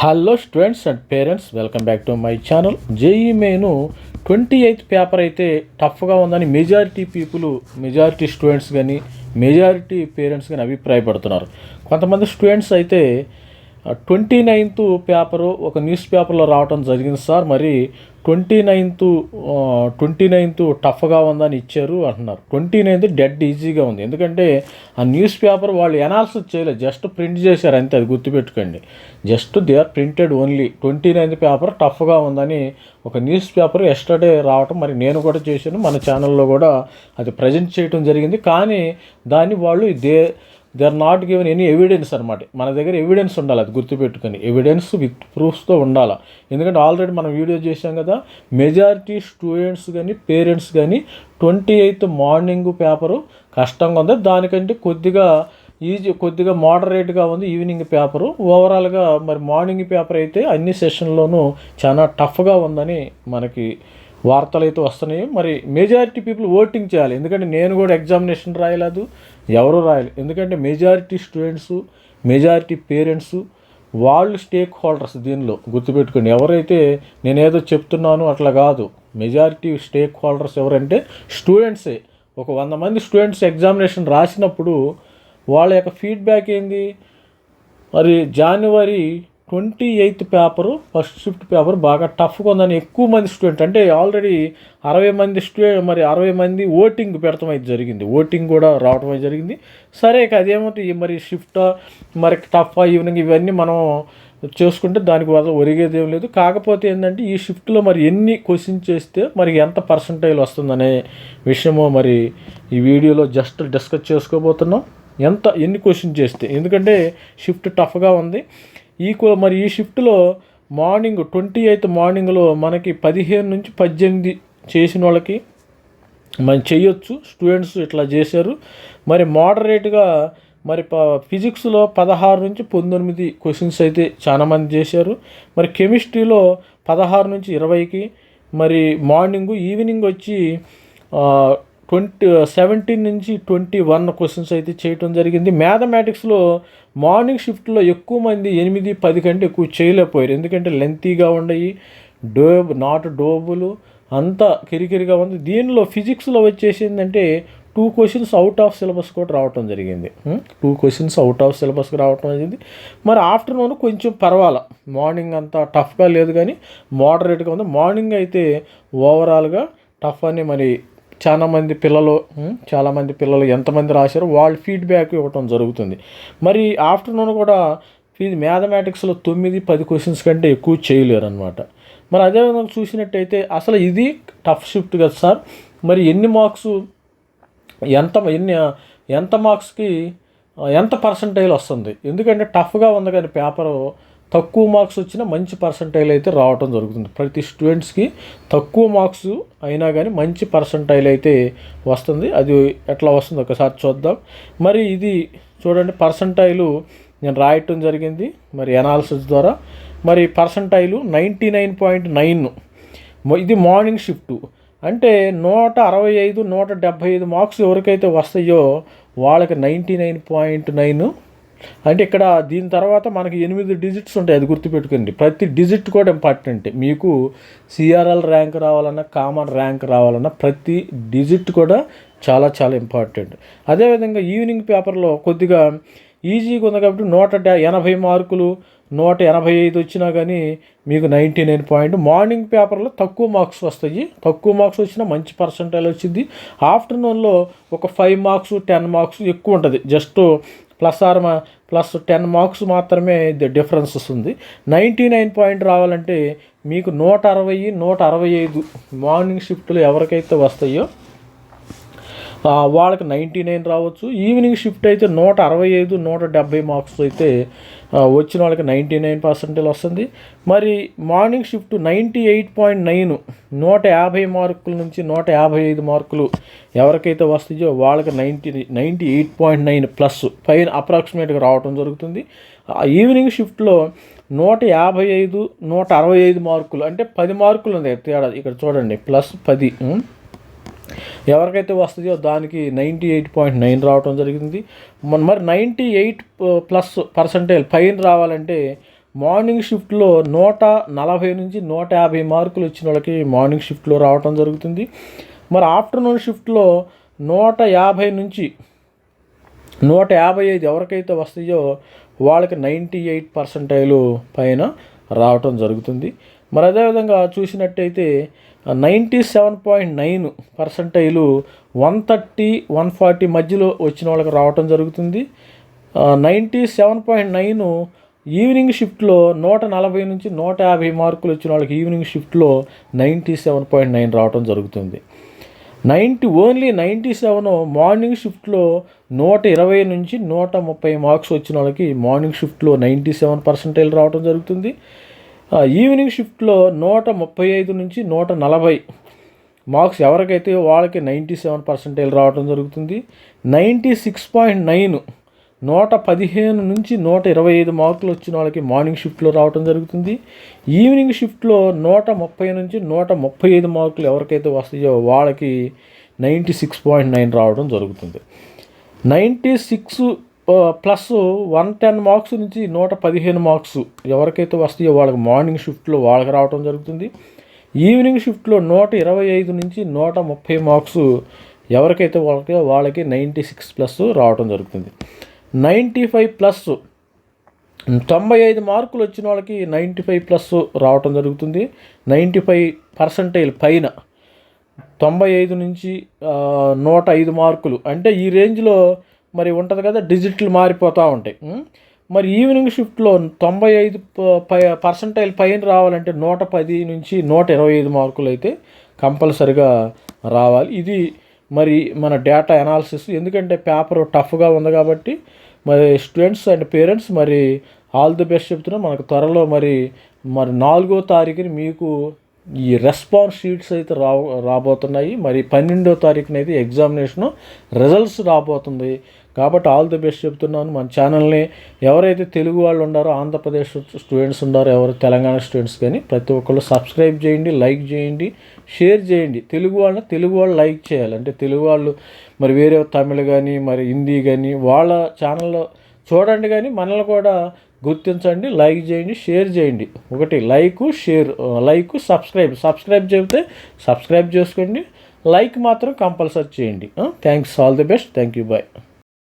Hello students and parents welcome back to my channel JEE main twenty eighth paper అయితే టఫ్గా ఉందని majority people majority students కానీ majority parents కానీ అభిప్రాయపడుతున్నారు. కొంతమంది స్టూడెంట్స్ అయితే ట్వంటీ నైన్త్ పేపరు ఒక న్యూస్ పేపర్లో రావడం జరిగింది సార్. మరి ట్వంటీ నైన్త్ ట్వంటీ నైన్త్ టఫ్గా ఉందని ఇచ్చారు అంటున్నారు. ట్వంటీ నైన్త్ డెడ్ ఈజీగా ఉంది. ఎందుకంటే ఆ న్యూస్ పేపర్ వాళ్ళు ఎనాలిసిస్ చేయలేదు. జస్ట్ ప్రింట్ చేశారు. అంతే అది గుర్తుపెట్టుకోండి. Just they are printed only. Twenty ninth paper టఫ్గా ఉందని ఒక న్యూస్ పేపర్ ఎస్టర్డే రావటం మరి నేను కూడా చేశాను. మన ఛానల్లో కూడా అది ప్రజెంట్ చేయడం జరిగింది. కానీ దాన్ని వాళ్ళు they they are not given any evidence అనమాట మన దగ్గర ఎవిడెన్స్ ఉండాలి అది గుర్తుపెట్టుకొని. ఎవిడెన్స్ విత్ ప్రూఫ్స్తో ఉండాలి. ఎందుకంటే ఆల్రెడీ మనం వీడియో చేసాం కదా మెజారిటీ స్టూడెంట్స్ కానీ పేరెంట్స్ కానీ ట్వంటీ ఎయిత్ మార్నింగ్ పేపరు కష్టంగా ఉంది. దానికంటే కొద్దిగా ఈజీ కొద్దిగా మోడరేట్గా ఉంది ఈవినింగ్ పేపరు ఓవరాల్గా మరి మార్నింగ్ పేపర్ అయితే అన్ని సెషన్లోనూ చాలా టఫ్గా ఉందని మనకి వార్తలు అయితే వస్తున్నాయి. మరి మెజారిటీ పీపుల్ ఓటింగ్ చేయాలి. ఎందుకంటే నేను కూడా ఎగ్జామినేషన్ రాయలేదు. ఎవరు రాయాలి. ఎందుకంటే మెజారిటీ స్టూడెంట్స్ మెజారిటీ పేరెంట్స్ వాళ్ళు స్టేక్ హోల్డర్స్ దీనిలో గుర్తుపెట్టుకోండి. ఎవరైతే నేనేదో చెప్తున్నాను అట్లా కాదు. మెజారిటీ స్టేక్ హోల్డర్స్ ఎవరంటే స్టూడెంట్సే ఒక వంద మంది స్టూడెంట్స్ ఎగ్జామినేషన్ రాసినప్పుడు వాళ్ళ యొక్క ఫీడ్బ్యాక్ ఏంది? మరి జనవరి twenty eighth paper first shift paper బాగా టఫ్గా ఉందని ఎక్కువ మంది స్టూడెంట్ అంటే ఆల్రెడీ అరవై మంది స్టూడెంట్ మరి అరవై మంది ఓటింగ్ పెడతాం అయితే జరిగింది. ఓటింగ్ కూడా రావడం అయితే జరిగింది. సరే ఇక అదేమంటే మరి షిఫ్ట్ మరి టఫ్ ఈవినింగ్ ఇవన్నీ మనం చేసుకుంటే దానికి వల్ల ఒరిగేది ఏం లేదు. కాకపోతే ఏంటంటే ఈ షిఫ్ట్లో మరి ఎన్ని క్వశ్చన్ చేస్తే మరి ఎంత పర్సంటైల్ వస్తుందనే విషయము మరి ఈ వీడియోలో జస్ట్ డిస్కస్ చేసుకోబోతున్నాం. ఎంత ఎన్ని క్వశ్చన్ చేస్తే. ఎందుకంటే షిఫ్ట్ టఫ్గా ఉంది. ఈ కో- మరి ఈ షిఫ్ట్లో మార్నింగ్ ట్వంటీ ఎయిత్ మార్నింగ్లో మనకి పదిహేను నుంచి పద్దెనిమిది చేసిన వాళ్ళకి మనం చేయొచ్చు. స్టూడెంట్స్ ఇట్లా చేశారు. మరి మోడరేట్గా మరి ప ఫిజిక్స్లో పదహారు నుంచి పంతొమ్మిది క్వశ్చన్స్ అయితే చాలా మంది చేశారు. మరి కెమిస్ట్రీలో పదహారు నుంచి ఇరవైకి మరి మార్నింగ్ ఈవినింగ్ వచ్చి ట్వంటీ uh, సెవెంటీన్ నుంచి ట్వంటీ వన్ క్వశ్చన్స్ అయితే చేయటం జరిగింది. మ్యాథమెటిక్స్లో మార్నింగ్ షిఫ్ట్లో ఎక్కువ మంది ఎనిమిది పది కంటే ఎక్కువ చేయలేకపోయారు. ఎందుకంటే లెంతీగా ఉండయి డోబ్ నాట్ డోబులు అంతా కిరికిరిగా ఉంది. దీనిలో ఫిజిక్స్లో వచ్చేసిందంటే two questions out of syllabus కూడా రావటం జరిగింది. Two questions out of syllabus రావటం జరిగింది. మరి ఆఫ్టర్నూన్ కొంచెం పర్వాలా? మార్నింగ్ అంతా టఫ్గా లేదు కానీ మోడరేట్గా ఉంది. మార్నింగ్ అయితే ఓవరాల్గా టఫ్ అని మరి చాలామంది పిల్లలు చాలామంది పిల్లలు ఎంతమంది రాశారో వాళ్ళ ఫీడ్బ్యాక్ ఇవ్వటం జరుగుతుంది. మరి ఆఫ్టర్నూన్ కూడా ఇది మ్యాథమెటిక్స్లో తొమ్మిది పది క్వశ్చన్స్ కంటే ఎక్కువ చేయలేరు అనమాట మరి అదేవిధంగా చూసినట్టయితే అసలు ఇది టఫ్ షిఫ్ట్ కదా సార్? మరి ఎన్ని మార్క్స్ ఎంత ఎన్ని ఎంత మార్క్స్కి ఎంత పర్సంటైల్ వస్తుంది? ఎందుకంటే టఫ్గా ఉంది కానీ పేపరు తక్కువ మార్క్స్ వచ్చిన మంచి పర్సంటైల్ అయితే రావటం జరుగుతుంది. ప్రతి స్టూడెంట్స్కి తక్కువ మార్క్స్ అయినా కానీ మంచి పర్సంటైల్ అయితే వస్తుంది. అది ఎట్లా వస్తుంది ఒకసారి చూద్దాం. మరి ఇది చూడండి పర్సంటైలు నేను రాయటం జరిగింది. మరి ఎనాలిసిస్ ద్వారా. మరి percentile ninety nine point nine ఇది మార్నింగ్ షిఫ్ట్ అంటే నూట అరవై ఐదు నూట డెబ్భై ఐదు మార్క్స్ ఎవరికైతే వస్తాయో వాళ్ళకి నైంటీ నైన్ పాయింట్ నైన్ అంటే ఇక్కడ దీని తర్వాత మనకి ఎనిమిది డిజిట్స్ ఉంటాయి అది గుర్తుపెట్టుకోండి. ప్రతి డిజిట్ కూడా ఇంపార్టెంట్ మీకు సిఆర్ఎల్ ర్యాంక్ రావాలన్నా కామన్ ర్యాంక్ రావాలన్నా ప్రతి డిజిట్ కూడా చాలా చాలా ఇంపార్టెంట్ అదేవిధంగా ఈవినింగ్ పేపర్లో కొద్దిగా ఈజీగా ఉంది కాబట్టి నూట ఎనభై మార్కులు నూట ఎనభై ఐదు వచ్చినా కానీ మీకు నైంటీ నైన్ పాయింట్. మార్నింగ్ పేపర్లో తక్కువ మార్క్స్ వస్తాయి. తక్కువ మార్క్స్ వచ్చినా మంచి పర్సంటైల్ వచ్చింది ఆఫ్టర్నూన్లో ఒక ఫైవ్ మార్క్స్ టెన్ మార్క్స్ ఎక్కువ ఉంటుంది. జస్ట్ ప్లస్ ఆర్ మా ప్లస్ టెన్ మార్క్స్ మాత్రమే డిఫరెన్స్ వస్తుంది నైంటీ నైన్ పాయింట్ రావాలంటే మీకు నూట అరవై నూట అరవై ఐదు మార్నింగ్ షిఫ్ట్లు ఎవరికైతే వస్తాయో వాళ్ళకి నైంటీ నైన్ రావచ్చు. ఈవినింగ్ షిఫ్ట్ అయితే నూట అరవై ఐదు నూట డెబ్బై మార్క్స్ అయితే వచ్చిన వాళ్ళకి నైంటీ నైన్ పర్సెంటేజ్ వస్తుంది. మరి morning shift ninety eight point nine నూట యాభై మార్కుల నుంచి నూట యాభై ఐదు మార్కులు ఎవరికైతే వస్తాయో వాళ్ళకి ninety ninety eight point nine plus పైన అప్రాక్సిమేట్గా రావడం జరుగుతుంది. ఆ ఈవినింగ్ షిఫ్ట్లో నూట యాభై ఐదు నూట అరవై ఐదు మార్కులు అంటే పది మార్కులు ఉంది. తేడా ఇక్కడ చూడండి ప్లస్ పది ఎవరికైతే వస్తుందో దానికి నైంటీ ఎయిట్ పాయింట్ నైన్ రావటం జరిగింది. మన మరి నైంటీ ఎయిట్ ప్లస్ పర్సంటేజ్ పైన రావాలంటే మార్నింగ్ షిఫ్ట్లో నూట నలభై నుంచి నూట యాభై మార్కులు వచ్చిన వాళ్ళకి మార్నింగ్ షిఫ్ట్లో రావటం జరుగుతుంది. మరి ఆఫ్టర్నూన్ షిఫ్ట్లో నూట యాభై నుంచి నూట యాభై ఐదు ఎవరికైతే వస్తాయో వాళ్ళకి నైంటీ ఎయిట్ పర్సెంటైలు పైన రావటం జరుగుతుంది. మరి అదేవిధంగా చూసినట్టయితే ninety seven point nine percentile one thirty one forty మధ్యలో వచ్చిన వాళ్ళకి రావటం జరుగుతుంది. Ninety seven point nine evening షిఫ్ట్లో నూట నలభై నుంచి నూట యాభై మార్కులు వచ్చిన వాళ్ళకి ఈవినింగ్ షిఫ్ట్లో నైంటీ సెవెన్ పాయింట్ నైన్ రావటం జరుగుతుంది. Ninety only ninety seven morning షిఫ్ట్లో నూట ఇరవై నుంచి నూట ముప్పై మార్క్స్ వచ్చిన వాళ్ళకి మార్నింగ్ షిఫ్ట్లో నైంటీ సెవెన్ పర్సెంటైల్ రావడం జరుగుతుంది. ఈవినింగ్ షిఫ్ట్లో నూట ముప్పై ఐదు నుంచి నూట నలభై మార్క్స్ ఎవరికైతే వాళ్ళకి నైంటీ సెవెన్ పర్సెంటైల్ రావడం జరుగుతుంది నైంటీ సిక్స్ పాయింట్ నైన్ నూట పదిహేను నుంచి నూట ఇరవై ఐదు మార్కులు వచ్చిన వాళ్ళకి మార్నింగ్ షిఫ్ట్లో రావడం జరుగుతుంది. ఈవినింగ్ షిఫ్ట్లో నూట ముప్పై నుంచి నూట ముప్పై ఐదు మార్కులు ఎవరికైతే వస్తాయో వాళ్ళకి నైంటీ సిక్స్ పాయింట్ నైన్ రావడం జరుగుతుంది. Ninety six plus one ten marks నుంచి నూట పదిహేను మార్క్స్ ఎవరికైతే వస్తాయో వాళ్ళకి మార్నింగ్ షిఫ్ట్లో వాళ్ళకి రావడం జరుగుతుంది. ఈవినింగ్ షిఫ్ట్లో నూట ఇరవై ఐదు నుంచి నూట ముప్పై మార్క్స్ ఎవరికైతే వాళ్ళకి వాళ్ళకి నైంటీ సిక్స్ ప్లస్ రావడం జరుగుతుంది. నైంటీ ఫైవ్ ప్లస్ తొంభై ఐదు మార్కులు వచ్చిన వాళ్ళకి నైంటీ ఫైవ్ ప్లస్ రావటం జరుగుతుంది. నైంటీ ఫైవ్ పర్సంటైల్ పైన తొంభై ఐదు నుంచి నూట ఐదు మార్కులు. అంటే ఈ రేంజ్లో మరి ఉంటుంది కదా డిజిటల్ మారిపోతూ ఉంటాయి. మరి ఈవినింగ్ షిఫ్ట్లో తొంభై ఐదు ప- పర్సంటైల్ పైన రావాలంటే నూట పది నుంచి నూట ఇరవై ఐదు మార్కులు అయితే కంపల్సరిగా రావాలి. ఇది మరి మన డేటా అనాలిసిస్. ఎందుకంటే పేపర్ టఫ్గా ఉంది కాబట్టి మరి స్టూడెంట్స్ అండ్ పేరెంట్స్ మరి ఆల్ ది బెస్ట్ చెప్తున్నా మనకు త్వరలో మరి మరి నాలుగో తారీఖుని మీకు ఈ రెస్పాన్స్ షీట్స్ అయితే రా రాబోతున్నాయి. మరి పన్నెండో తారీఖున అయితే ఎగ్జామినేషన్ రిజల్ట్స్ రాబోతుంది. కాబట్టి ఆల్ ది బెస్ట్ చెప్తున్నాను. మన ఛానల్ని ఎవరైతే తెలుగు వాళ్ళు ఉన్నారో ఆంధ్రప్రదేశ్ స్టూడెంట్స్ ఉన్నారో ఎవరు తెలంగాణ స్టూడెంట్స్ కానీ ప్రతి ఒక్కళ్ళు సబ్స్క్రైబ్ చేయండి లైక్ చేయండి షేర్ చేయండి. తెలుగు వాళ్ళని తెలుగు వాళ్ళు లైక్ చేయాలి. అంటే తెలుగు వాళ్ళు మరి వేరే తమిళ కానీ మరి హిందీ కానీ వాళ్ళ ఛానల్లో చూడండి కానీ మనల్ని కూడా గుర్తించండి లైక్ చేయండి షేర్ చేయండి. ఒకటి like share like subscribe. Subscribe చెబితే సబ్స్క్రైబ్ చేసుకోండి లైక్ మాత్రం కంపల్సరీ చేయండి. Thanks. All the best. Thank you. Bye.